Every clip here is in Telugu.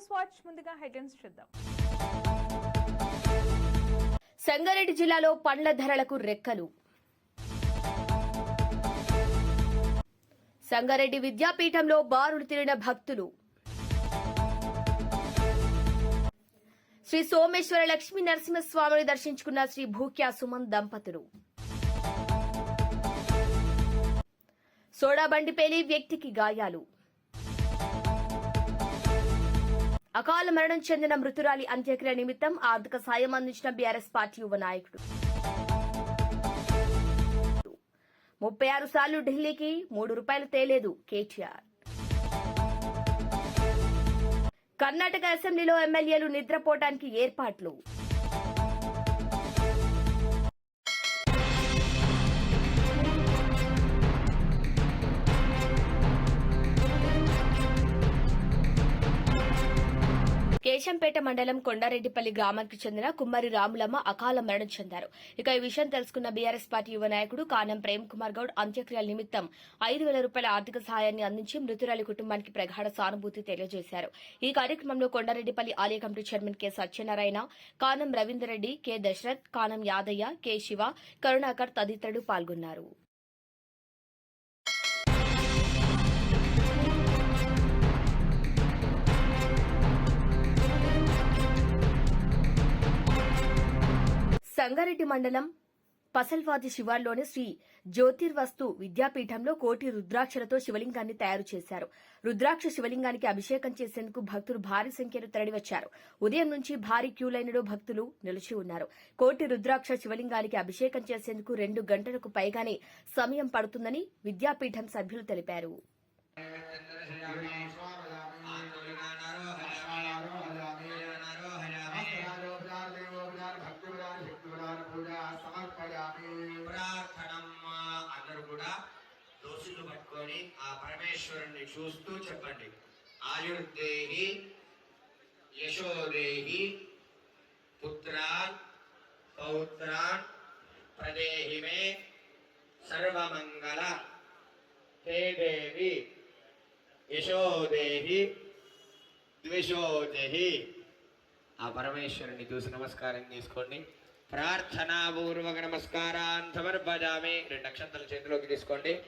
న్యూస్ వాచ్ ముందుగా హెడ్లైన్స్ చూద్దాం. సంగారెడ్డి జిల్లాలో పండ్ల ధరలకు రెక్కలు. సంగారెడ్డి విద్యాపీఠంలో బారులు తిరిగిన భక్తులు. శ్రీ సోమేశ్వర లక్ష్మీ నరసింహస్వామిని దర్శించుకున్న శ్రీ భూక్యా సుమన్ దంపతులు. సోడా బండి పేలి వ్యక్తికి గాయాలు. అకాల మరణం చెందిన మృతురాలి అంత్యక్రియ నిమిత్తం ఆర్థిక సాయం అందించిన బీఆర్ఎస్ పార్టీ యువ నాయకుడు. ముప్పై ఆరు సార్లు ఢిల్లీకి మూడు రూపాయలు తేలేదు కేటీఆర్. కర్ణాటక అసెంబ్లీలో ఎమ్మెల్యేలు నిద్రపోవడానికి ఏర్పాట్లు. కేశంపేట మండలం కొండారెడ్డిపల్లి గ్రామానికి చెందిన కుమ్మరి రాములమ్మ అకాల మరణం చెందారు. ఇక ఈ విషయం తెలుసుకున్న బీఆర్ఎస్ పార్టీ యువ నాయకుడు కానం ప్రేమ్ కుమార్ గౌడ్ అంత్యక్రియల నిమిత్తం ఐదు వేల రూపాయల ఆర్థిక సహాయాన్ని అందించి మృతురాలి కుటుంబానికి ప్రగాఢ సానుభూతి తెలియజేశారు. ఈ కార్యక్రమంలో కొండారెడ్డిపల్లి ఆలయ committee chairman K Satyanarayana Kanam Ravinder Reddy K Dasharath Kanam Yadaiah K Shiva Karunakar తదితరులు పాల్గొన్నారు. సంగారెడ్డి మండలం పసల్వాది శివార్లోని శ్రీ జ్యోతిర్వస్తు విద్యాపీఠంలో కోటి రుద్రాక్షలతో శివలింగాన్ని తయారు చేశారు రుద్రాక్ష శివలింగానికి అభిషేకం చేసేందుకు భక్తులు భారీ సంఖ్యలో తరలివచ్చారు ఉదయం నుంచి భారీ క్యూలైన్లో భక్తులు నిలిచి ఉన్నారు కోటి రుద్రాక్ష శివలింగానికి అభిషేకం చేసేందుకు రెండు గంటలకు పైగానే సమయం పడుతుందని విద్యాపీఠం సభ్యులు తెలిపారు ప్రార్థనం అందరూ కూడా దోషులు పట్టుకొని ఆ పరమేశ్వరుణ్ణి చూస్తూ చెప్పండి. ఆయుర్దేహి యశోదేహి పుత్రాన్ పౌత్రాన్ ప్రదేహి మే సర్వమంగళ. హే దేవి యశోదేహి ద్విషోదేహి ఆ పరమేశ్వరుని చూసి నమస్కారం చేసుకోండి. ప్రార్థనాపూర్వక నమస్కారాన్ సమర్పజామి రెండు అక్షంతల చేతిలోకి తీసుకోండి.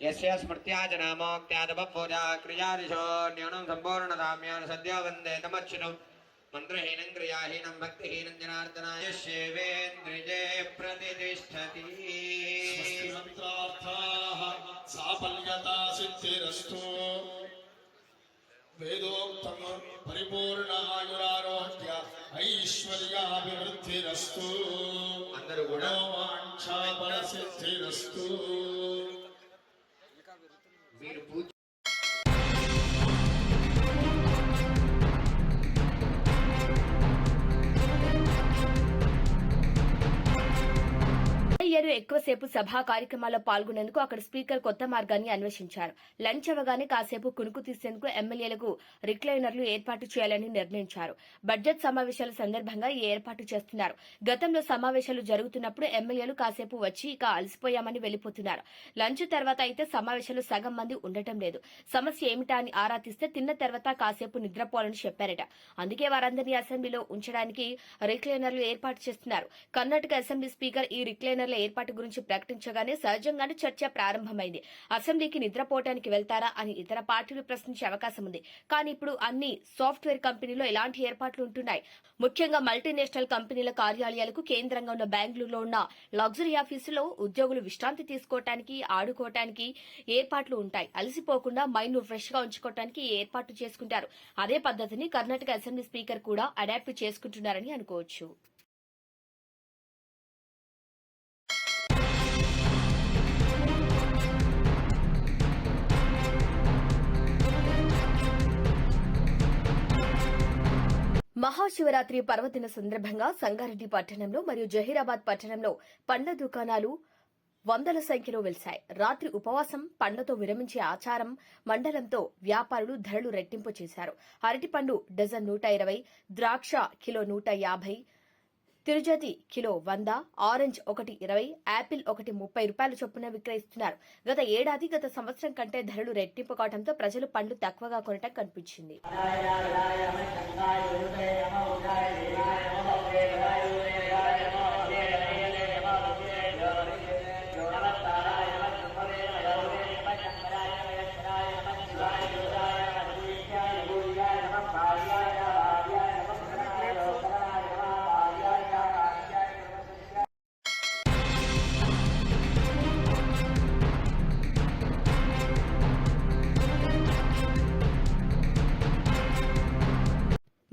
యస్య స్మృత్యాజనామోక్త్యాదప పూజా క్రియాదిశో న్యూనం సంపూర్ణదామ్యాన్ సద్యో వందే తమచ్యుతం మంత్రహీనం క్రియాహీనం భక్తిహీనం జనార్దనాయ శివేంద్రియే ప్రతిష్టతి स्वस्तिमन्त्रार्थाः साफल्यता सिद्धिरस्तु वेदोक्तम् परिपूर्ण आयुरारोग्य ऐश्वर्याभिवृद्धिरस्तु అందరూ కూడా मनोवाञ्छाफलसिद्धिरस्तु మీరు పూజ అయ్యరు ఎక్కువసేపు సభా కార్యక్రమాల్లో పాల్గొనేందుకు అక్కడ స్పీకర్ కొత్త మార్గాన్ని అన్వేషించారు. లంచ్ అవగానే కాసేపు కునుకు తీసేందుకు ఎమ్మెల్యేలకు రిక్లైనర్లు ఏర్పాటు చేయాలని నిర్ణయించారు. బడ్జెట్ సమావేశాల సందర్భంగా ఈ ఏర్పాటు చేస్తున్నారు. గతంలో సమావేశాలు జరుగుతున్నప్పుడు ఎమ్మెల్యేలు కాసేపు వచ్చి ఇక అలసిపోయామని వెళ్ళిపోతున్నారు లంచ్ తర్వాత అయితే సమావేశాలు సగం మంది ఉండటం లేదు. సమస్య ఏమిటా అని ఆరా తీస్తే తిన్న తర్వాత కాసేపు నిద్రపోవాలని చెప్పారట. అందుకే వారందరినీ అసెంబ్లీలో ఉంచడానికి రిక్లైనర్లు ఏర్పాటు చేస్తున్నారు. కర్ణాటక అసెంబ్లీ స్పీకర్ ఈ రిక్లైనర్ల ఏర్పాటు గురించి ప్రకటించగానే సహజంగానే చర్చ ప్రారంభమైంది. అసెంబ్లీకి నిద్రపోవటానికి వెళ్తారా అని ఇతర పార్టీలు ప్రశ్నించే అవకాశం ఉంది. కానీ ఇప్పుడు అన్ని సాఫ్ట్వేర్ కంపెనీలో ఎలాంటి ఏర్పాట్లు ఉంటున్నాయి? ముఖ్యంగా మల్టీనేషనల్ కంపెనీల కార్యాలయాలకు కేంద్రంగా ఉన్న బెంగళూరులో ఉన్న లగ్జరీ ఆఫీసులో ఉద్యోగులు విశ్రాంతి తీసుకోవటానికి ఆడుకోవటానికి ఏర్పాట్లు ఉంటాయి. అలసిపోకుండా మైండ్ ఫ్రెష్గా ఉంచుకోవటానికి ఏర్పాటు చేసుకుంటారు. అదే పద్ధతిని కర్ణాటక అసెంబ్లీ స్పీకర్ కూడా అడాప్ట్ చేసుకుంటున్నారని అనుకోవచ్చు. మహాశివరాత్రి పర్వదిన సందర్భంగా సంగారెడ్డి పట్టణంలో మరియు జహీరాబాద్ పట్టణంలో పండ్ల దుకాణాలు వందల సంఖ్యలో వెలిశాయి. రాత్రి ఉపవాసం పండ్లతో విరమించే ఆచారం మండలంతో వ్యాపారులు ధరలు రెట్టింపు చేశారు. అరటిపండు డజన్ నూట ఇరవై ద్రాక్ష కిలో నూట యాభై తిరుజతి కిలో వంద ఆరెంజ్ ఒకటి ఇరవై యాపిల్ ఒకటి ముప్పై రూపాయల చొప్పున విక్రయిస్తున్నారు. గత ఏడాది గత సంవత్సరం కంటే ధరలు రెట్టింపు కావడంతో ప్రజలు పండ్లు తక్కువగా కొనటం కనిపించింది.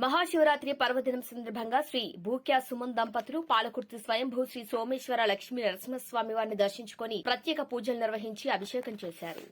మహాశివరాత్రి పర్వదినం సందర్భంగా శ్రీ భూక్యా సుమన్ దంపతులు పాలకుర్తి స్వయంభూ శ్రీ సోమేశ్వర లక్ష్మీ నరసింహస్వామి వారిని దర్శించుకుని ప్రత్యేక పూజలు నిర్వహించి అభిషేకం చేశారు.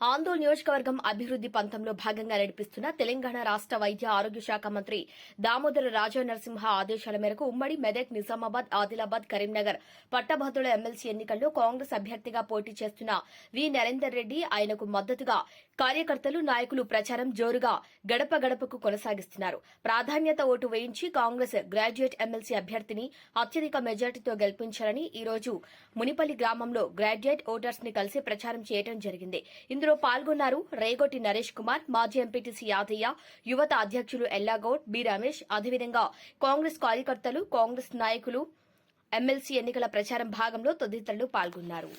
ఆందోళన నియోజకవర్గం అభివృద్ది పంతంలో భాగంగా నడిపిస్తున్న తెలంగాణ రాష్ట వైద్య ఆరోగ్య శాఖ మంత్రి దామోదర రాజా నరసింహ ఆదేశాల మేరకు ఉమ్మడి మెదక్ నిజామాబాద్ ఆదిలాబాద్ కరీంనగర్ పట్టభద్రుల ఎమ్మెల్సీ ఎన్నికల్లో కాంగ్రెస్ అభ్యర్థిగా పోటీ చేస్తున్న వి. నరేందర్ రెడ్డి ఆయనకు మద్దతుగా కార్యకర్తలు నాయకులు ప్రచారం జోరుగా గడప గడపకు కొనసాగిస్తున్నారు. ప్రాధాన్యత ఓటు వేయించి కాంగ్రెస్ గ్రాడ్యుయేట్ ఎమ్మెల్సీ అభ్యర్థిని అత్యధిక మెజార్టీతో గెలిపించాలని ఈ రోజు మునిపల్లి గ్రామంలో గ్రాడ్యుయేట్ ఓటర్స్ని కలిసి ప్రచారం చేయడం జరిగింది. ఇందులో పాల్గొన్నారు రేగొట్టి నరేష్ కుమార్ మాజీ ఎంపీటీసీ యాదయ్య యువత అధ్యక్షులు ఎల్లాగౌడ్ బి రమేష్. అదేవిధంగా కాంగ్రెస్ కార్యకర్తలు కాంగ్రెస్ నాయకులు ఎమ్మెల్సీ ఎన్నికల ప్రచారం భాగంలో తదితరులు పాల్గొన్నారు.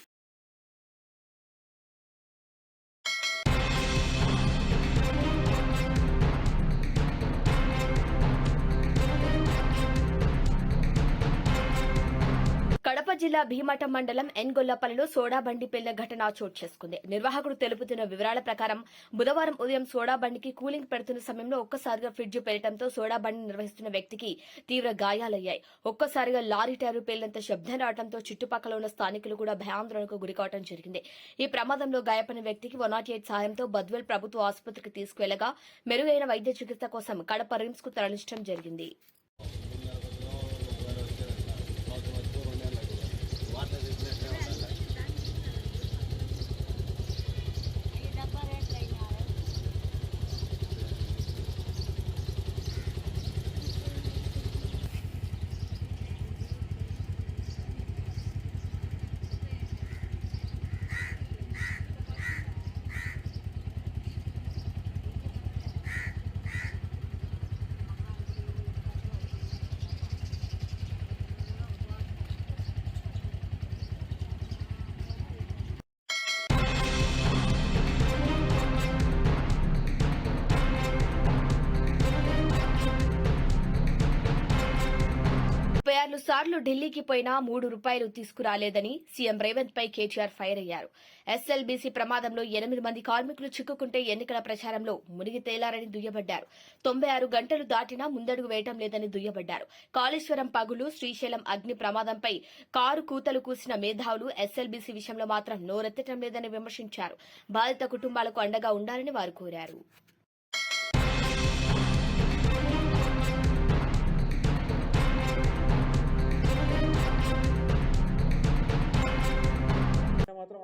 కడప జిల్లా భీమటం మండలం ఎన్గొల్లపల్లిలో సోడా బండి పేలిన ఘటన చోటు చేసుకుంది. నిర్వాహకుడు తెలుపుతున్న వివరాల ప్రకారం బుధవారం ఉదయం సోడా బండికి కూలింగ్ పెడుతున్న సమయంలో ఒక్కసారిగా ఫ్రిడ్జ్ పేలటంతో సోడా బండి నిర్వహిస్తున్న వ్యక్తికి తీవ్ర గాయాలయ్యాయి. ఒక్కసారిగా లారీ టైరు పేలినంత శబ్దం రావడంతో చుట్టుపక్కల ఉన్న స్థానికులు కూడా భయాందోళనకు గురికావడం జరిగింది. ఈ ప్రమాదంలో గాయపడిన వ్యక్తికి వన్ నాట్ ఎయిట్ సాయంతో బద్వేల్ ప్రభుత్వ ఆసుపత్రికి తీసుకువెళ్ళగా మెరుగైన వైద్య చికిత్స కోసం కడప రిమ్స్కు తరలించడం జరిగింది. సార్లు ఢిల్లీకి పోయినా మూడు రూపాయలు తీసుకురాలేదని సీఎం రేవంత్ పై కేటీఆర్ ఫైర్ అయ్యారు. ఎస్ఎల్బీసీ ప్రమాదంలో ఎనిమిది మంది కార్మికులు చిక్కుకుంటే ఎన్నికల ప్రచారంలో మునిగి తేలారని దుయ్యబడ్డారు. తొంభై ఆరు గంటలు దాటినా ముందడుగు వేయటం లేదని దుయ్యబడ్డారు. కాళేశ్వరం పగులు శ్రీశైలం అగ్ని ప్రమాదంపై కారు కూతలు కూసిన మేధావులు ఎస్ఎల్బీసీ విషయంలో మాత్రం నోరెత్తటం లేదని విమర్శించారు. బాధిత కుటుంబాలకు అండగా ఉండాలని వారు కోరారు.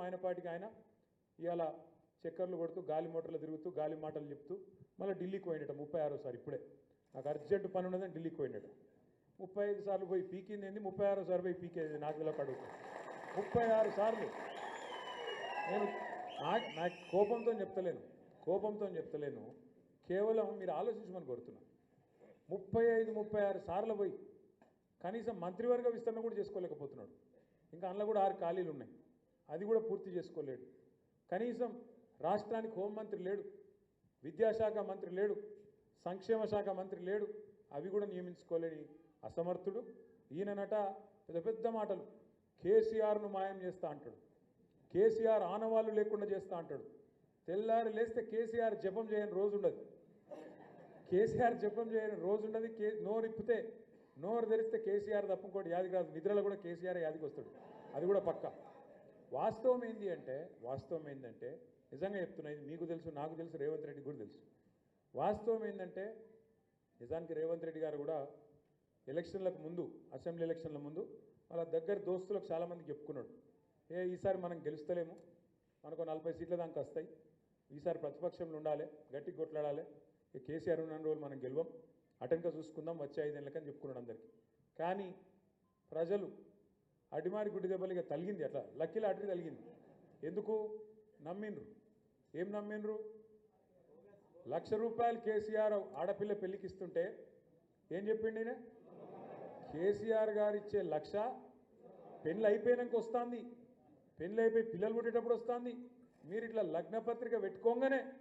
ఆయన ఆయన పాటికి ఆయన ఇవాళ చక్కర్లు కొడుతూ గాలి మోటార్లు తిరుగుతూ గాలి మాటలు చెప్తూ మళ్ళీ ఢిల్లీకి పోయినట ముప్పై ఆరోసారి ఇప్పుడే. నాకు అర్జెంట్ పని ఉన్నదని ఢిల్లీకి పోయినట. ముప్పై ఐదు సార్లు పోయి పీకింది ఏంది? ముప్పై ఆరో సార్లు పోయి పీకేది నాకు ఇలా అడుగుతా. ముప్పై ఆరు సార్లు. నేను నా నా కోపంతో చెప్తలేను. కోపంతో చెప్తలేను. కేవలం మీరు ఆలోచించమని కోరుతున్నాను ముప్పై ఐదు ముప్పై ఆరు సార్లు పోయి కనీసం మంత్రివర్గ విస్తరణ కూడా చేసుకోలేకపోతున్నాడు. ఇంకా అందులో కూడా ఆరు ఖాళీలు ఉన్నాయి. అది కూడా పూర్తి చేసుకోలేడు. కనీసం రాష్ట్రానికి హోంమంత్రి లేడు విద్యాశాఖ మంత్రి లేడు సంక్షేమ శాఖ మంత్రి లేడు అవి కూడా నియమించుకోలేని అసమర్థుడు. ఈయననట పెద్ద పెద్ద మాటలు. కేసీఆర్ను మాయం చేస్తా అంటాడు. కేసీఆర్ ఆనవాళ్ళు లేకుండా చేస్తా అంటాడు. తెల్లారి లేస్తే కేసీఆర్ జపం చేయని రోజు ఉండదు. కేసీఆర్ జపం చేయని రోజు ఉండదు. కే నోరు ఇప్పితే నోరు తెరిస్తే కేసీఆర్ తప్ప ఇంకోటి యాదికి రాదు. నిద్రలో కూడా కేసీఆర్ యాదికి వస్తాడు. అది కూడా పక్కా. వాస్తవం ఏంటి అంటే వాస్తవం ఏంటంటే నిజంగా చెప్తున్నా ఇది మీకు తెలుసు నాకు తెలుసు రేవంత్ రెడ్డి కూడా తెలుసు. వాస్తవం ఏంటంటే నిజానికి రేవంత్ రెడ్డి గారు కూడా ఎలక్షన్లకు ముందు అసెంబ్లీ ఎలక్షన్ల ముందు వాళ్ళ దగ్గర దోస్తులకు చాలామంది చెప్పుకున్నాడు. ఏ ఈసారి మనం గెలుస్తలేము మనకు నలభై సీట్ల దాకా వస్తాయి ఈసారి ప్రతిపక్షంలో ఉండాలి గట్టి కొట్లాడాలి ఇక కేసీఆర్ ఉన్న రోజులు మనం గెలవం అటెండ్గా చూసుకుందాం వచ్చే ఐదేళ్ళకని చెప్పుకున్నాడు అందరికీ. కానీ ప్రజలు అడిమారి గుడ్డి దెబ్బలు ఇక తలిగింది అట్లా. లక్కీలో అటు తలిగింది. ఎందుకు? నమ్మిండ్రు. ఏం నమ్మిండ్రు? లక్ష రూపాయలు కేసీఆర్ ఆడపిల్ల పెళ్ళికి ఇస్తుంటే ఏం చెప్పిండి కేసీఆర్ గారు ఇచ్చే లక్ష పెళ్ళి అయిపోయినాక వస్తుంది. పెళ్ళి అయిపోయి పిల్లలు పుట్టేటప్పుడు వస్తుంది. మీరు ఇట్లా లగ్న పత్రిక పెట్టుకోగానే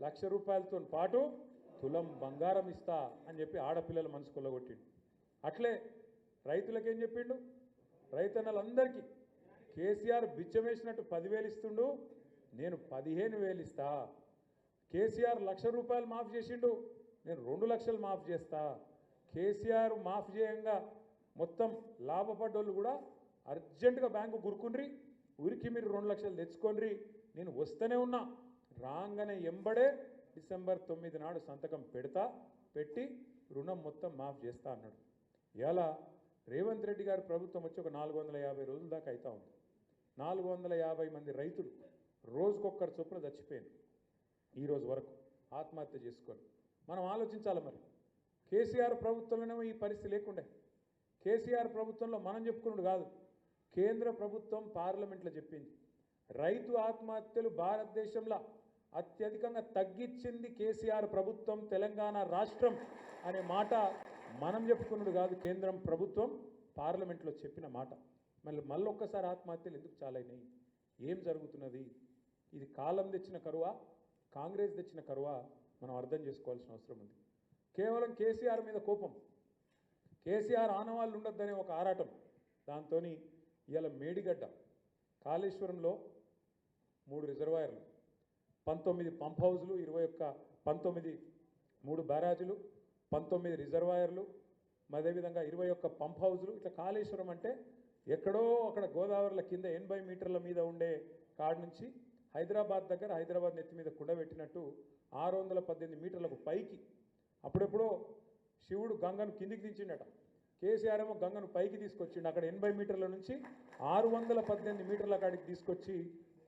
లక్ష రూపాయలతో పాటు తులం బంగారం ఇస్తా అని చెప్పి ఆడపిల్లల మనసు కొల్లగొట్టిండు. అట్లే రైతులకు ఏం చెప్పిండు? రైతన్నలందరికీ కేసీఆర్ బిచ్చం వేసినట్టు పదివేలు ఇస్తుండు నేను పదిహేను వేలు ఇస్తా. కేసీఆర్ లక్ష రూపాయలు మాఫ్ చేసిండు నేను రెండు లక్షలు మాఫ్ చేస్తా. కేసీఆర్ మాఫ్ చేయంగా మొత్తం లాభపడ్డోళ్ళు కూడా అర్జెంటుగా బ్యాంకు గురుకుండ్రి ఊరికి మీరు రెండు లక్షలు తెచ్చుకోండి నేను వస్తూనే ఉన్నా. రాగానే ఎంబడే డిసెంబర్ తొమ్మిది నాడు సంతకం పెడతా పెట్టి రుణం మొత్తం మాఫ్ చేస్తా అన్నాడు. ఇలా రేవంత్ రెడ్డి గారి ప్రభుత్వం వచ్చి ఒక నాలుగు వందల యాభై రోజుల దాకా అవుతా ఉంది. నాలుగు వందల యాభై మంది రైతులు రోజుకొక్కరు చొప్పున చచ్చిపోయింది ఈరోజు వరకు. ఆత్మహత్య చేసుకొని మనం ఆలోచించాలి మరి? కేసీఆర్ ప్రభుత్వంలోనేమో ఈ పరిస్థితి లేకుండే. కేసీఆర్ ప్రభుత్వంలో మనం చెప్పుకున్నాడు కాదు. కేంద్ర ప్రభుత్వం పార్లమెంట్లో చెప్పింది. రైతు ఆత్మహత్యలు భారతదేశంలో అత్యధికంగా తగ్గించింది కేసీఆర్ ప్రభుత్వం తెలంగాణ రాష్ట్రం అనే మాట మనం చెప్పుకున్నాడు కాదు కేంద్రం ప్రభుత్వం పార్లమెంట్లో చెప్పిన మాట. మళ్ళీ మళ్ళీ ఒక్కసారి ఆత్మహత్యలు ఎందుకు చాలైనాయి ఏం జరుగుతున్నది? ఇది కాలం తెచ్చిన కరువా? కాంగ్రెస్ తెచ్చిన కరువా? మనం అర్థం చేసుకోవాల్సిన అవసరం ఉంది. కేవలం కేసీఆర్ మీద కోపం. కేసీఆర్ ఆనవాళ్ళు ఉండొద్దనే ఒక ఆరాటం. దాంతో ఇవాళ మేడిగడ్డ కాళేశ్వరంలో మూడు రిజర్వాయర్లు పంతొమ్మిది పంప్ హౌజులు ఇరవై ఒక్క పంతొమ్మిది మూడు బ్యారాజులు పంతొమ్మిది రిజర్వాయర్లు అదేవిధంగా ఇరవై ఒక్క పంప్ హౌజులు. ఇట్లా కాళేశ్వరం అంటే ఎక్కడో అక్కడ గోదావరిల కింద ఎనభై మీటర్ల మీద ఉండే కాడ నుంచి హైదరాబాద్ దగ్గర హైదరాబాద్ నెత్తి మీద కుండబెట్టినట్టు ఆరు వందల పద్దెనిమిది మీటర్లకు పైకి. అప్పుడెప్పుడో శివుడు గంగను కిందికి దించిండట. కేసీఆర్ ఏమో గంగను పైకి తీసుకొచ్చిండు. అక్కడ ఎనభై మీటర్ల నుంచి ఆరు వందల పద్దెనిమిది మీటర్ల కాడికి తీసుకొచ్చి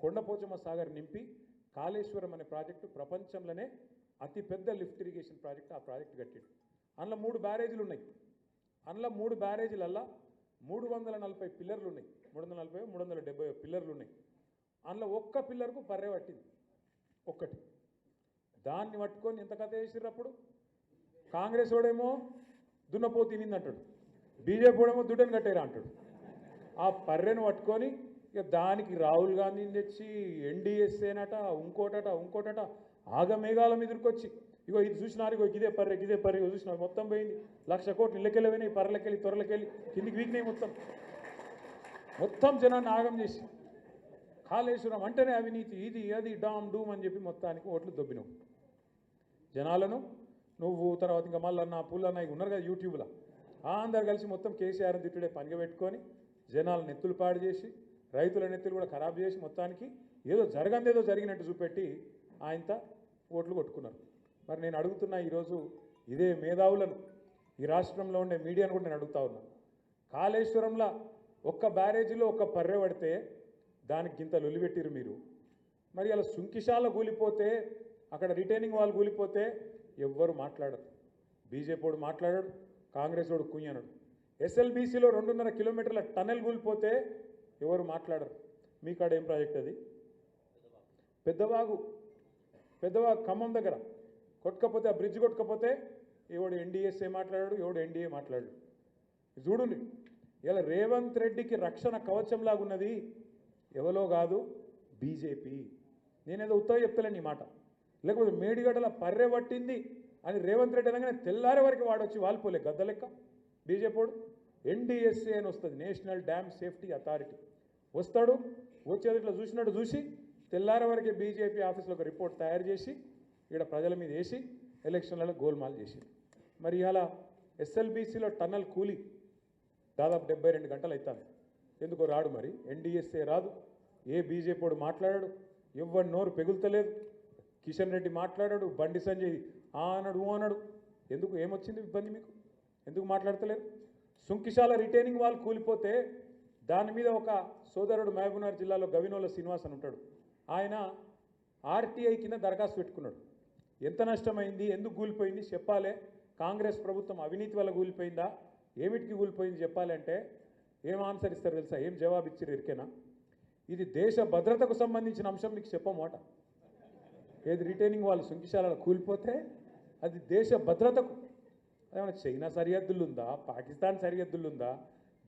కొండపోచమ్మ సాగర్ నింపి కాళేశ్వరం అనే ప్రాజెక్టు ప్రపంచంలోనే అతిపెద్ద లిఫ్ట్ ఇరిగేషన్ ప్రాజెక్ట్ ఆ ప్రాజెక్ట్ కట్టిండు. అందులో మూడు బ్యారేజీలు ఉన్నాయి. అందులో మూడు బ్యారేజీలల్లా మూడు వందల నలభై పిల్లర్లు ఉన్నాయి. మూడు వందల నలభై మూడు వందల డెబ్బై పిల్లర్లు ఉన్నాయి. అందులో ఒక్క పిల్లర్కు పర్రె పట్టింది. ఒక్కటి. దాన్ని పట్టుకొని ఎంత కథ వేసిర్రు అప్పుడు? కాంగ్రెస్ వాడేమో దున్నపో తినింది అంటాడు. బీజేపీ వాడేమో దుడ్డని కట్టేరా అంటాడు. ఆ పర్రెను పట్టుకొని ఇక దానికి రాహుల్ గాంధీని తెచ్చి ఎన్డీఎస్ఏనట ఇంకోటట ఇంకోటట ఆగమేఘాల ఎదుర్కొచ్చి ఇగో ఇది చూసినారు ఇగో ఇదే పర్రె ఇదే పర్రె ఇగో చూసినారు మొత్తం పోయింది. లక్ష కోట్లు ఇళ్ళకెళ్ళి పోయినాయి పర్రెలకెళ్ళి త్వరలకెళ్ళి కిందికి వీకినాయి మొత్తం. మొత్తం జనాన్ని ఆగం చేసి కాళేశ్వరం అంటేనే అవినీతి ఇది అది డామ్ డూమ్ అని చెప్పి మొత్తానికి ఓట్లు దొబ్బినావు జనాలను నువ్వు తర్వాత ఇంకా మళ్ళీ పుల్లన్న ఇక ఉన్నారు కదా యూట్యూబ్లో అందరు కలిసి మొత్తం కేసీఆర్ తిట్టుడే పనిగా పెట్టుకొని జనాల నెత్తులు పాడు చేసి రైతుల నెత్తులు కూడా ఖరాబ్ చేసి మొత్తానికి ఏదో జరగందేదో జరిగినట్టు చూపెట్టి ఆయనత ఓట్లు కొట్టుకున్నారు. మరి నేను అడుగుతున్నా ఈరోజు ఇదే మేధావులను ఈ రాష్ట్రంలో ఉండే మీడియాను కూడా నేను అడుగుతా ఉన్నా. కాళేశ్వరంలో ఒక్క బ్యారేజీలో ఒక్క పర్రె పడితే దానికి గింత లొలిపెట్టిరు మీరు. మరి అలా సుంకిశాల కూలిపోతే అక్కడ రిటైనింగ్ వాళ్ళు కూలిపోతే ఎవ్వరు మాట్లాడరు. బీజేపీ మాట్లాడాడు కాంగ్రెస్ వాడు కుయ్యనడు ఎస్ఎల్బీసీలో రెండున్నర కిలోమీటర్ల టనెల్ కూలిపోతే ఎవరు మాట్లాడరు. మీ కాడ ఏం ప్రాజెక్ట్ అది? పెద్దవాగు పెద్దవా ఖమ్మం దగ్గర. కొట్టుకపోతే ఆ బ్రిడ్జ్ కొట్టుకపోతే ఎవడు ఎన్డీఎస్ఏ మాట్లాడాడు ఎవడు ఎన్డీఏ మాట్లాడాడు. ఇది చూడండి ఇలా రేవంత్ రెడ్డికి రక్షణ కవచంలాగా ఉన్నది ఎవలో కాదు బీజేపీ. నేనేదో ఉత్తరం చెప్తలేను ఈ మాట. లేకపోతే మేడిగడ్డల పర్రె పట్టింది అని రేవంత్ రెడ్డి అనగానే తెల్లారే వరకు వాడొచ్చి వాలిపోలే గద్ద లెక్క. బీజేపీడు ఎన్డీఎస్ఏ అని వస్తుంది నేషనల్ డ్యామ్ సేఫ్టీ అథారిటీ. వస్తాడు వచ్చేది ఇట్లా చూసినట్టు చూసి తెల్లారి వరకే బీజేపీ ఆఫీస్లో ఒక రిపోర్ట్ తయారు చేసి ఇక్కడ ప్రజల మీద వేసి ఎలక్షన్లలో గోల్మాల్ చేసి మరి ఇలా ఎస్ఎల్బీసీలో టన్నల్ కూలి దాదాపు డెబ్బై రెండు గంటలు అవుతుంది ఎందుకో రాడు మరి? ఎన్డీఎస్ఏ రాదు. ఏ బీజేపీడు మాట్లాడాడు? ఎవరి నోరు పెగులుతలేదు. కిషన్ రెడ్డి మాట్లాడాడు బండి సంజయ్ ఆ అన్నాడు ఊ అన్నాడు. ఎందుకు? ఏమొచ్చింది ఇబ్బంది మీకు? ఎందుకు మాట్లాడతలేరు? సుంకిశాల రిటైనింగ్ వాళ్ళు కూలిపోతే దాని మీద ఒక సోదరుడు మహబూబ్నగర్ జిల్లాలో గవినోల శ్రీనివాస్ అని ఉంటాడు. ఆయన ఆర్టీఐ కింద దరఖాస్తు పెట్టుకున్నాడు. ఎంత నష్టమైంది? ఎందుకు కూలిపోయింది? చెప్పాలి. కాంగ్రెస్ ప్రభుత్వం అవినీతి వల్ల కూలిపోయిందా? ఏమిటికి కూలిపోయింది చెప్పాలంటే ఏం ఆన్సర్ ఇస్తారు తెలుసా? ఏం జవాబు ఇచ్చారు ఎరికేనా? ఇది దేశ భద్రతకు సంబంధించిన అంశం మీకు చెప్పమాట ఏది రిటైనింగ్ వాళ్ళు సుంకిశాలలో కూలిపోతే అది దేశ భద్రతకు. అదేమన్నా చైనా సరిహద్దులు ఉందా పాకిస్తాన్ సరిహద్దులు ఉందా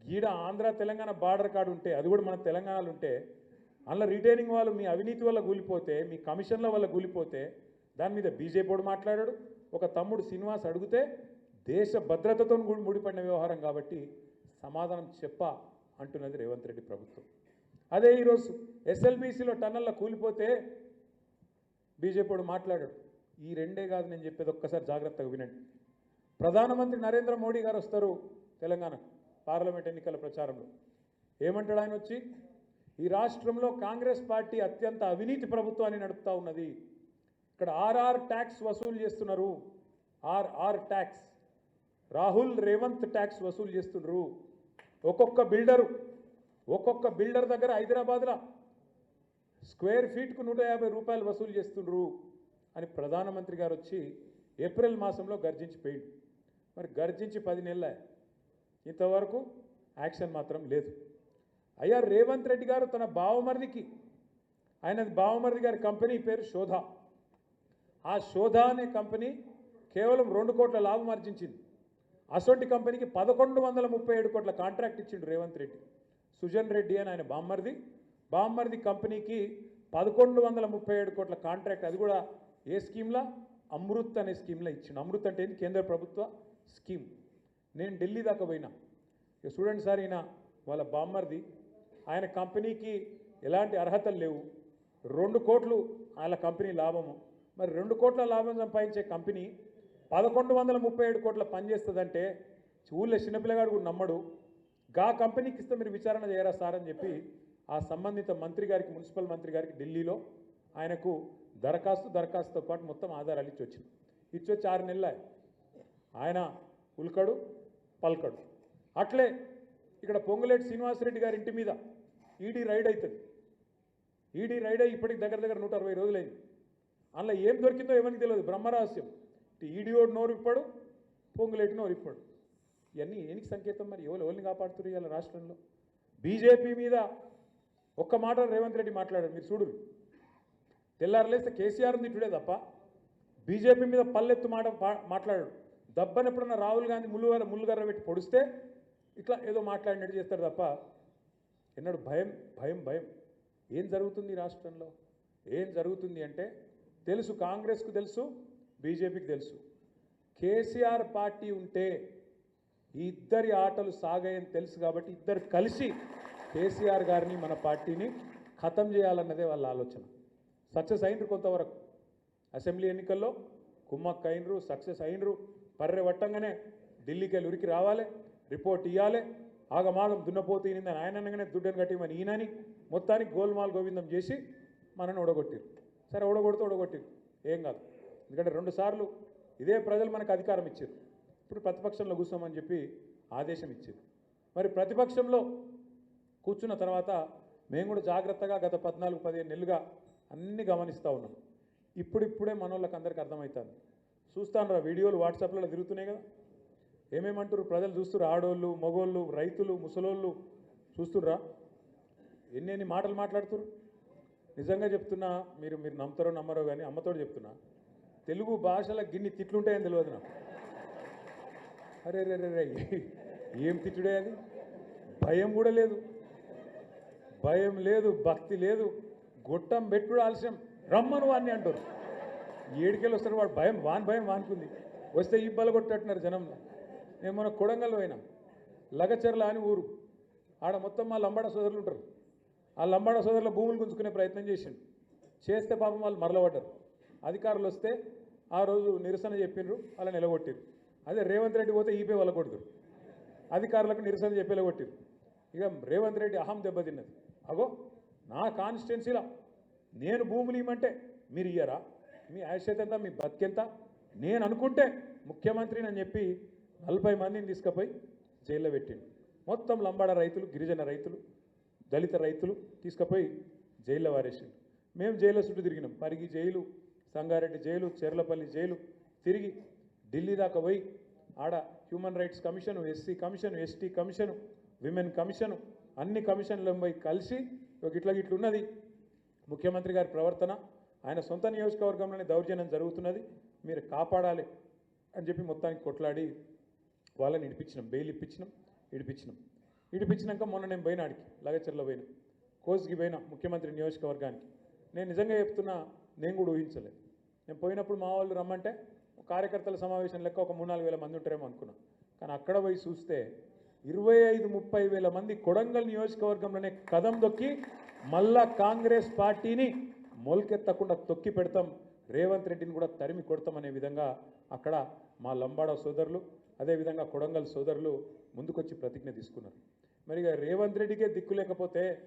గీడ ఆంధ్ర తెలంగాణ బార్డర్ కార్డు ఉంటే అది కూడా మన తెలంగాణలో ఉంటే అందులో రిటైనింగ్ వాళ్ళు మీ అవినీతి వల్ల కూలిపోతే మీ కమిషన్ల వల్ల కూలిపోతే దాని మీద బీజేపీ మాట్లాడాడు. ఒక తమ్ముడు శ్రీనివాస్ అడిగితే దేశ భద్రతతో ముడిపడిన వ్యవహారం కాబట్టి సమాధానం చెప్ప అంటున్నది రేవంత్ రెడ్డి ప్రభుత్వం. అదే ఈరోజు ఎస్ఎల్బీసీలో టన్నల్లో కూలిపోతే బీజేపీ మాట్లాడాడు. ఈ రెండే కాదు నేను చెప్పేది ఒక్కసారి జాగ్రత్తగా వినండి. ప్రధానమంత్రి నరేంద్ర మోడీ గారు వస్తారు తెలంగాణ పార్లమెంట్ ఎన్నికల ప్రచారంలో. ఏమంటాడు ఆయన వచ్చి? ఈ రాష్ట్రంలో కాంగ్రెస్ పార్టీ అత్యంత అవినీతి ప్రభుత్వాన్ని నడుపుతా ఉన్నది. ఇక్కడ ఆర్ఆర్ ట్యాక్స్ వసూలు చేస్తున్నారు. RR tax. Rahul Revanth tax వసూలు చేస్తున్నారు ఒక్కొక్క బిల్డరు ఒక్కొక్క బిల్డర్ దగ్గర హైదరాబాద్లో స్క్వేర్ ఫీట్కు నూట యాభై రూపాయలు వసూలు చేస్తుండ్రు అని ప్రధానమంత్రి గారు వచ్చి ఏప్రిల్ మాసంలో గర్జించిపోయిండు మరి గర్జించి పది నెలల. ఇంతవరకు యాక్షన్ మాత్రం లేదు. అయ్యా రేవంత్ రెడ్డి గారు తన బావమరిదికి ఆయన బావమరిది గారి కంపెనీ పేరు శోధ. ఆ శోధ అనే కంపెనీ కేవలం రెండు కోట్ల లాభం ఆర్జించింది. అసొంటి కంపెనీకి పదకొండు వందల ముప్పై ఏడు కోట్ల కాంట్రాక్ట్ ఇచ్చిండు రేవంత్ రెడ్డి. సుజన్ రెడ్డి అని ఆయన బామ్మర్ది బామ్మర్ది కంపెనీకి పదకొండు వందల ముప్పై ఏడు కోట్ల కాంట్రాక్ట్ అది కూడా ఏ స్కీమ్లా? అమృత్ అనే స్కీమ్లో ఇచ్చిండు. అమృత్ అంటే కేంద్ర ప్రభుత్వ స్కీమ్. నేను ఢిల్లీ దాకా పోయినా. ఇక చూడండి సార్ ఈయన వాళ్ళ బామ్మర్ది ఆయన కంపెనీకి ఎలాంటి అర్హతలు లేవు. రెండు కోట్లు వాళ్ళ కంపెనీ లాభము. మరి రెండు కోట్ల లాభం సంపాదించే కంపెనీ పదకొండు వందల ముప్పై ఏడు కోట్ల పనిచేస్తుందంటే ఊళ్ళో చిన్నపిల్లగాడు కూడా నమ్మడు. గా కంపెనీకి ఇస్తే మీరు విచారణ చేయరా సార్ అని చెప్పి ఆ సంబంధిత మంత్రి గారికి మున్సిపల్ మంత్రి గారికి ఢిల్లీలో ఆయనకు దరఖాస్తు దరఖాస్తుతో పాటు మొత్తం ఆధారాలు ఇచ్చి వచ్చింది. ఇచ్చి వచ్చి ఆరు నెలలు ఆయన ఉల్కడు పల్కడు. అట్లే ఇక్కడ పొంగులేటి శ్రీనివాసరెడ్డి గారి ఇంటి మీద ఈడీ రైడ్ అవుతుంది ఈడీ రైడ్ అయ్యి ఇప్పటికి దగ్గర దగ్గర నూట అరవై రోజులైంది. అందులో ఏం దొరికిందో ఎవరికి తెలియదు బ్రహ్మరహస్యం. ఈడీఓడు నోరు ఇప్పాడు పొంగులేటి నోరు ఇప్పాడు ఇవన్నీ ఏనికి సంకేతం మరి? ఎవరు ఎవరిని కాపాడుతున్నారు ఇవాళ రాష్ట్రంలో? బీజేపీ మీద ఒక్క మాట రేవంత్ రెడ్డి మాట్లాడారు మీరు చూడు తెల్లారలేస్తే కేసీఆర్ తిట్టుడే తప్ప బీజేపీ మీద పల్లెత్తు మాట మాట్లాడాడు. దబ్బని ఎప్పుడన్నా రాహుల్ గాంధీ ముల్లుగర ముల్లుగర్ర పెట్టి పొడిస్తే ఇట్లా ఏదో మాట్లాడినట్టు చేస్తారు తప్ప ఎన్నడు భయం భయం భయం. ఏం జరుగుతుంది ఈ రాష్ట్రంలో? ఏం జరుగుతుంది అంటే తెలుసు కాంగ్రెస్కు తెలుసు బీజేపీకి తెలుసు. కేసీఆర్ పార్టీ ఉంటే ఈ ఇద్దరి ఆటలు సాగాయని తెలుసు కాబట్టి ఇద్దరు కలిసి కేసీఆర్ గారిని మన పార్టీని ఖతం చేయాలన్నదే వాళ్ళ ఆలోచన. సక్సెస్ అయినరు కొంతవరకు. అసెంబ్లీ ఎన్నికల్లో కుమ్మక్క అయినరు సక్సెస్ అయినరు పర్రె వట్టంగానే ఢిల్లీకి వెళ్ళి ఉరికి రావాలి రిపోర్ట్ ఇవ్వాలి ఆగమాగం దున్నపోతు ఈనిందని ఆయన అనగానే దుడ్డని కట్టిమని ఈయనని మొత్తానికి గోల్మాల్ గోవిందం చేసి మనని ఓడగొట్టిరు. సరే ఓడగొడితే ఓడగొట్టిరు. ఏం కాదు. ఎందుకంటే రెండుసార్లు ఇదే ప్రజలు మనకు అధికారం ఇచ్చారు. ఇప్పుడు ప్రతిపక్షంలో కూర్చోమని చెప్పి ఆదేశం ఇచ్చారు. మరి ప్రతిపక్షంలో కూర్చున్న తర్వాత మేము కూడా జాగ్రత్తగా గత పద్నాలుగు పదిహేను నెలలుగా అన్నీ గమనిస్తూ ఉన్నాం. ఇప్పుడిప్పుడే మనోళ్ళకి అందరికీ అర్థమవుతుంది. చూస్తాను రా వీడియోలు వాట్సాప్లలో తిరుగుతున్నాయి కదా. ఏమేమంటారు ప్రజలు చూస్తున్నారు ఆడోళ్ళు మగోళ్ళు రైతులు ముసలోళ్ళు చూస్తుర్రా? ఎన్ని ఎన్ని మాటలు మాట్లాడుతున్నారు నిజంగా చెప్తున్నా మీరు మీరు నమ్ముతారో నమ్మరో కానీ అమ్మతోడు చెప్తున్నా. తెలుగు భాషల గిన్ని తిట్లుంటాయని తెలియదు నాకు. అరే రే రే రే ఏం తిట్టుడే అది? భయం కూడా లేదు. భయం లేదు భక్తి లేదు. గొట్టం పెట్టుడు ఆలస్యం. రమ్మను వాడిని అంటారు ఏడికెళ్ళి వస్తారు వాడు భయం వాని భయం వానుకుంది వస్తే ఇబ్బలు కొట్టట్టున్నారు జనంలో. మేము మన కొడంగల్ పోయినాం. లగచర్ల అని ఊరు. ఆడ మొత్తం మా లంబాడ సోదరులు ఉంటారు. ఆ లంబాడ సోదరుల భూములు గుంజుకునే ప్రయత్నం చేసిండు చేస్తే పాపం వాళ్ళు మరలబడ్డారు. అధికారులు వస్తే ఆ రోజు నిరసన చెప్పిండ్రు అలా నిలగొట్టిరు అదే రేవంత్ రెడ్డి పోతే ఈపే వాళ్ళ అధికారులకు నిరసన చెప్పేలా కొట్టిరు ఇక రేవంత్ రెడ్డి అహం దెబ్బతిన్నది. అగో నా కాన్స్టిట్యున్సీలా నేను భూములు ఇవ్వమంటే మీరు ఇయ్యరా? మీ ఆయుష్యత ఎంత? మీ బతికెంత? నేను అనుకుంటే ముఖ్యమంత్రిని అని చెప్పి నలభై మందిని తీసుకుపోయి జైల్లో పెట్టిండు. మొత్తం లంబాడ రైతులు గిరిజన రైతులు దళిత రైతులు తీసుకుపోయి జైల్లో వారేసిండు. మేము జైల్లో చుట్టూ తిరిగినాం. Parigi jail Sangareddy jail Cherlapally jail తిరిగి ఢిల్లీ దాకా పోయి ఆడ human rights commission SC commission ST commission women commission అన్ని కమిషన్లు పోయి కలిసి ఒక ఇట్లా ఇట్లున్నది ముఖ్యమంత్రి గారి ప్రవర్తన ఆయన సొంత నియోజకవర్గంలోనే దౌర్జన్యం జరుగుతున్నది. మీరు కాపాడాలి అని చెప్పి మొత్తానికి కొట్లాడి వాళ్ళని ఇడిపించినాం బెయిల్ ఇప్పించినాం ఇడిపించినాం. ఇడిపించినాక మొన్న నేను పోయినాడికి లగచర్లో పోయిన. కోస్కి పోయిన ముఖ్యమంత్రి నియోజకవర్గానికి. నేను నిజంగా చెప్తున్నా నేను కూడా ఊహించలేదు నేను పోయినప్పుడు మా వాళ్ళు రమ్మంటే కార్యకర్తల సమావేశం లెక్క ఒక మూడు నాలుగు వేల మంది ఉంటారేమో అనుకున్నా. కానీ అక్కడ పోయి చూస్తే ఇరవై ఐదు ముప్పై వేల మంది కొడంగల్ నియోజకవర్గంలోనే కదం దొక్కి మళ్ళా కాంగ్రెస్ పార్టీని మొలకెత్తకుండా తొక్కి పెడతాం. రేవంత్ రెడ్డిని కూడా తరిమి కొడతామనే విధంగా అక్కడ మా లంబాడ సోదరులు అదేవిధంగా కొడంగల్ సోదరులు ముందుకొచ్చి ప్రతిజ్ఞ తీసుకున్నారు. మరి ఇక రేవంత్ రెడ్డికే దిక్కు లేకపోతే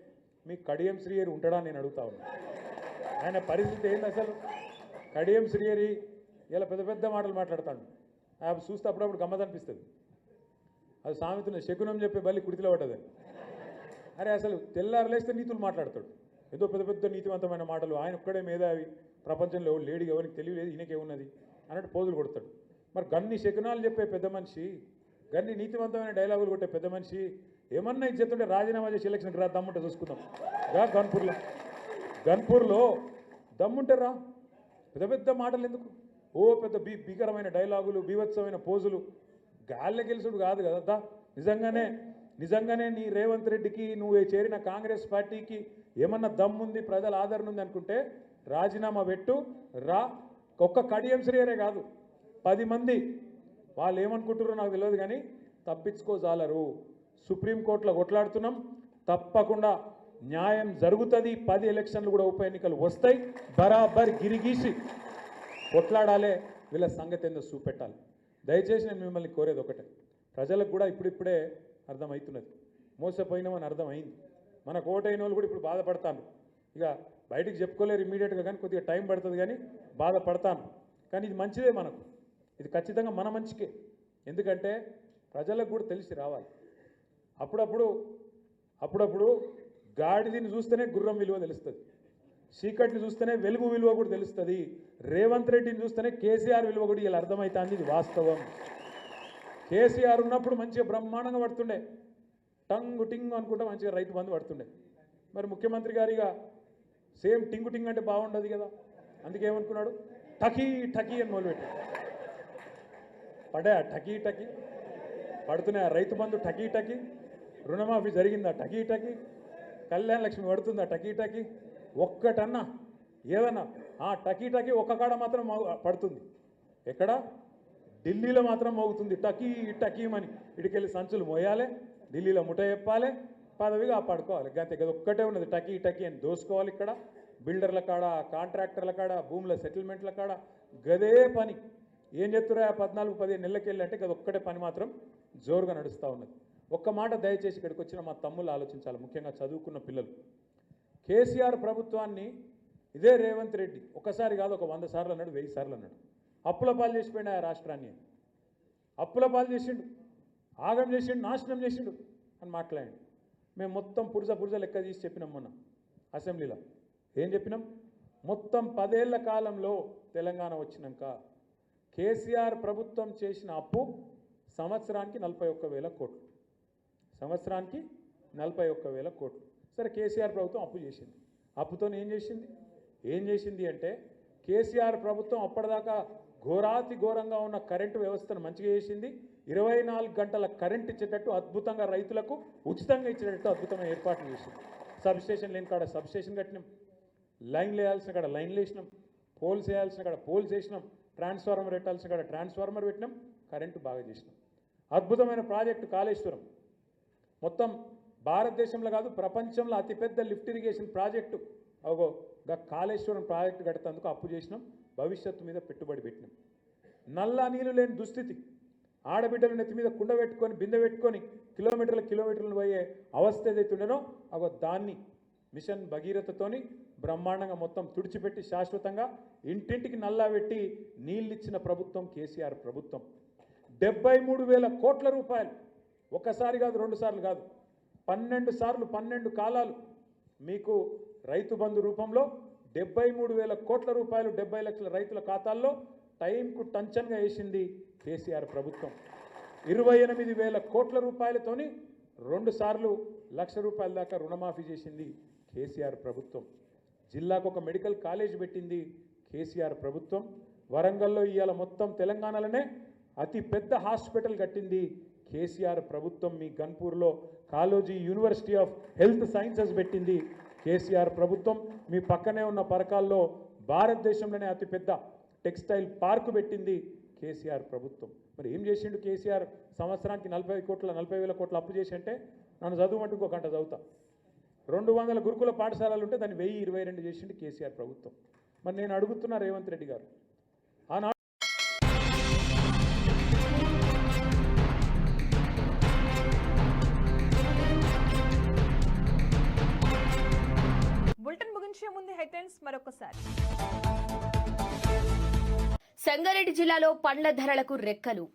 మీ కడియం శ్రీయరి ఉంటాడా నేను అడుగుతా ఉన్నా. ఆయన పరిస్థితి ఏంది అసలు? కడియం శ్రీయరి ఇలా పెద్ద పెద్ద మాటలు మాట్లాడతాడు. ఆ చూస్తే అప్పుడప్పుడు గమ్మత్ అనిపిస్తుంది. అది సామెతను శకునం చెప్పే బల్లి కుడితిలో పడ్డదని అరే అసలు తెల్లారు లేస్తే నీతులు మాట్లాడతాడు. ఏదో పెద్ద పెద్ద నీతివంతమైన మాటలు. ఆయన ఒక్కడే మేధావి. ప్రపంచంలో లేడీ ఎవరికి తెలియలేదు ఈయనకే ఉన్నది అన్నట్టు పోజులు కొడతాడు. మరి గన్ని శకునాలు చెప్పే పెద్ద మనిషి గన్ని నీతివంతమైన డైలాగులు కొట్టే పెద్ద మనిషి ఏమన్నా ఇచ్చేస్తుంటే రాజీనామా చేసి ఎలక్షన్కి రా దమ్ముంటే చూసుకుందాం. రా గన్పూర్లో. గన్పూర్లో దమ్ముంటే రా. పెద్ద పెద్ద మాటలు ఎందుకు? ఓ పెద్ద బీ భీకరమైన డైలాగులు బీభత్సమైన పోజులు. గాల్లె గెలుసుడు కాదు కదా నిజంగానే నిజంగానే నీ రేవంత్ రెడ్డికి నువ్వు చేరిన కాంగ్రెస్ పార్టీకి ఏమన్నా దమ్ముంది ప్రజల ఆదరణ ఉంది అనుకుంటే రాజీనామా పెట్టు రా. ఒక్క కడియం శ్రేయరే కాదు. పది మంది. వాళ్ళు ఏమనుకుంటారో నాకు తెలియదు కానీ తప్పించుకోజాలరు సుప్రీంకోర్టులో కొట్లాడుతున్నాం. తప్పకుండా న్యాయం జరుగుతుంది. పది ఎలక్షన్లు కూడా ఉప ఎన్నికలు వస్తాయి. బరాబర్ గిరిగీసి కొట్లాడాలే. వీళ్ళ సంగతి ఏందో చూపెట్టాలి. దయచేసి నేను మిమ్మల్ని కోరేది ఒకటే. ప్రజలకు కూడా ఇప్పుడిప్పుడే అర్థమవుతున్నది. మోసపోయినామని అర్థమైంది. మనకు ఓటైన వాళ్ళు కూడా ఇప్పుడు బాధపడతాను ఇక బయటికి చెప్పుకోలేరు ఇమీడియట్గా కానీ కొద్దిగా టైం పడుతుంది కానీ బాధపడతాను కానీ ఇది మంచిదే మనకు. ఇది ఖచ్చితంగా మన మంచికే ఎందుకంటే ప్రజలకు కూడా తెలిసి రావాలి. అప్పుడప్పుడు అప్పుడప్పుడు గాడిదని చూస్తేనే గుర్రం విలువ తెలుస్తుంది. చీకటిని చూస్తేనే వెలుగు విలువ కూడా తెలుస్తుంది. రేవంత్ రెడ్డిని చూస్తేనే కేసీఆర్ విలువ కూడా ఇలా అర్థమవుతుంది ఇది వాస్తవం. కేసీఆర్ ఉన్నప్పుడు మంచిగా బ్రహ్మాండంగా పడుతుండే. టంగు టింగు అనుకుంటా మంచిగా రైతు బంధు పడుతుండే. మరి ముఖ్యమంత్రి గారిగా సేమ్ టింగు టింగ్ అంటే బాగుండదు కదా. అందుకేమనుకున్నాడు? టకీ టకీ అని మొదలుపెట్టాడు. పడా టకీ టకీ పడుతున్నాయి ఆ రైతు బంధు టకీ టకీ రుణమాఫీ జరిగిందా టకీ టకీ కళ్యాణ లక్ష్మి పడుతుందా టకీ టకీ ఒక్కటన్నా ఏదన్నా ఆ టకీ టకీ ఒక్క కాడ మాత్రం పడుతుంది. ఎక్కడ? ఢిల్లీలో మాత్రం మోగుతుంది. టకీ టకీమని ఇడికెళ్ళి సంచులు మోయాలి ఢిల్లీలో ముఠ చెప్పాలి పదవి కాపాడుకోవాలి. గంతే కదా ఒక్కటే ఉన్నది. టకీ టకీ అని దోసుకోవాలి ఇక్కడ. బిల్డర్ల కాడ కాంట్రాక్టర్ల కాడ భూముల సెటిల్మెంట్ల కాడ గదే పని. ఏం చెప్తురా పద్నాలుగు పదిహేను నెలలకెళ్ళి అంటే గది ఒక్కటే పని మాత్రం జోరుగా నడుస్తూ ఉన్నది. ఒక్క మాట దయచేసి ఇక్కడికి వచ్చిన మా తమ్ముళ్ళు ఆలోచించాలి. ముఖ్యంగా చదువుకున్న పిల్లలు. కేసీఆర్ ప్రభుత్వాన్ని ఇదే రేవంత్ రెడ్డి ఒకసారి కాదు ఒక వంద సార్లు అన్నాడు వెయ్యి సార్లు అన్నాడు. అప్పుల పాలు చేసిపోయిన ఆ రాష్ట్రాన్ని. అప్పుల పాలు చేసిండు. ఆగం చేసిండు నాశనం చేసిండు అని మాట్లాడండి. మేము మొత్తం పురుజ పురుజ లెక్క తీసి చెప్పినాం మొన్న అసెంబ్లీలో. ఏం చెప్పినాం? మొత్తం పదేళ్ళ కాలంలో తెలంగాణ వచ్చినాక కేసీఆర్ ప్రభుత్వం చేసిన అప్పు సంవత్సరానికి నలభై ఒక్క వేల కోట్లు. సంవత్సరానికి నలభై ఒక్క వేల కోట్లు. సరే కేసీఆర్ ప్రభుత్వం అప్పు చేసింది. అప్పుతో ఏం చేసింది? ఏం చేసింది అంటే కేసీఆర్ ప్రభుత్వం అప్పటిదాకా ఘోరాతి ఘోరంగా ఉన్న కరెంటు వ్యవస్థను మంచిగా చేసింది. ఇరవై నాలుగు గంటల కరెంట్ ఇచ్చేటట్టు అద్భుతంగా రైతులకు ఉచితంగా ఇచ్చేటట్టు అద్భుతమైన ఏర్పాట్లు చేసింది. సబ్స్టేషన్ లేని కాడ సబ్స్టేషన్ కట్టినాం. లైన్లు వేయాల్సిన కాడ లైన్లు వేసినాం పోల్స్ వేయాల్సిన కాడ పోల్స్ వేసినాం. ట్రాన్స్ఫార్మర్ పెట్టాల్సిన కాడ ట్రాన్స్ఫార్మర్ పెట్టినాం కరెంటు బాగా చేసినాం. అద్భుతమైన ప్రాజెక్టు కాళేశ్వరం. మొత్తం భారతదేశంలో కాదు ప్రపంచంలో అతిపెద్ద లిఫ్ట్ ఇరిగేషన్ ప్రాజెక్టు. అగో కాళేశ్వరం ప్రాజెక్టు కడతందుకు అప్పు చేసినాం భవిష్యత్తు మీద పెట్టుబడి పెట్టినాం. నల్ల నీళ్ళు లేని దుస్థితి. ఆడబిడ్డలు నెత్తి మీద కుండ పెట్టుకొని బిందె పెట్టుకొని కిలోమీటర్ల కిలోమీటర్లు పోయే అవస్థ ఏదైతే ఉండేనో అగో దాన్ని మిషన్ భగీరథతోని బ్రహ్మాండంగా మొత్తం తుడిచిపెట్టి శాశ్వతంగా ఇంటింటికి నల్లా పెట్టి నీళ్ళిచ్చిన ప్రభుత్వం కేసీఆర్ ప్రభుత్వం. డెబ్బై మూడు వేల కోట్ల రూపాయలు. ఒకసారి కాదు రెండు సార్లు కాదు. పన్నెండు సార్లు పన్నెండు కాలాలు మీకు రైతు బంధు రూపంలో డెబ్బై మూడు వేల కోట్ల రూపాయలు డెబ్బై లక్షల రైతుల ఖాతాల్లో టైంకు టంచన్గా వేసింది కేసీఆర్ ప్రభుత్వం. ఇరవై ఎనిమిది వేల కోట్ల రూపాయలతోని రెండుసార్లు లక్ష రూపాయల దాకా రుణమాఫీ చేసింది కేసీఆర్ ప్రభుత్వం. జిల్లాకు ఒక మెడికల్ కాలేజ్ పెట్టింది కేసీఆర్ ప్రభుత్వం. వరంగల్లో ఇవాళ మొత్తం తెలంగాణలోనే అతి పెద్ద హాస్పిటల్ కట్టింది కేసీఆర్ ప్రభుత్వం. మీ గన్పూర్లో Kaloji university of health sciences పెట్టింది కేసీఆర్ ప్రభుత్వం. మీ పక్కనే ఉన్న పరకాల్లో భారతదేశంలోనే అతిపెద్ద టెక్స్టైల్ పార్కు పెట్టింది కేసీఆర్ ప్రభుత్వం. మరి ఏం చేసిండు కేసీఆర్? సంవత్సరానికి నలభై కోట్ల నలభై వేల కోట్ల అప్పు చేసి అంటే నన్ను చదువుమంటే ఇంకో గంట చదువుతా. రెండు వందల గురుకుల పాఠశాలలు ఉంటే దాన్ని వెయ్యి ఇరవై రెండు చేసిండు కేసీఆర్ ప్రభుత్వం. మరి నేను అడుగుతున్నా రేవంత్ రెడ్డి గారు. ఆనాడు బులెటిన్ ముగించే ముందు హెడ్లైన్స్ మరొకసారి. సంగారెడ్డి జిల్లాలో పండ్ల ధరలకు రెక్కలు.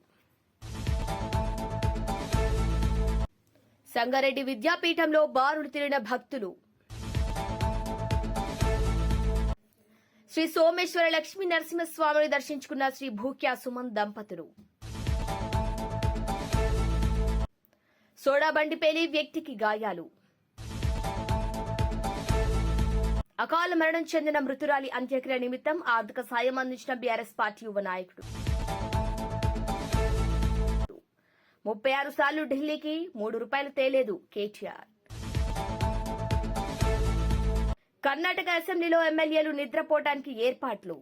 సంగారెడ్డి విద్యాపీఠంలో బారులు తిరిగిన భక్తులు. శ్రీ సోమేశ్వర లక్ష్మీ నరసింహస్వామిని దర్శించుకున్న శ్రీ భూక్యా సుమన్ దంపతులు. సోడా బండి పేలి వ్యక్తికి గాయాలు. అకాల మరణం చెందిన మృతురాలి అంత్యక్రియ నిమిత్తం ఆర్థిక సాయం అందించిన బీఆర్ఎస్ పార్టీ యువ నాయకుడు. ముప్పై ఆరు సార్లు ఢిల్లీకి మూడు రూపాయలు తేలేదు కేటీఆర్. కర్ణాటక అసెంబ్లీలో ఎమ్మెల్యేలు నిద్రపోవడానికి ఏర్పాట్లు.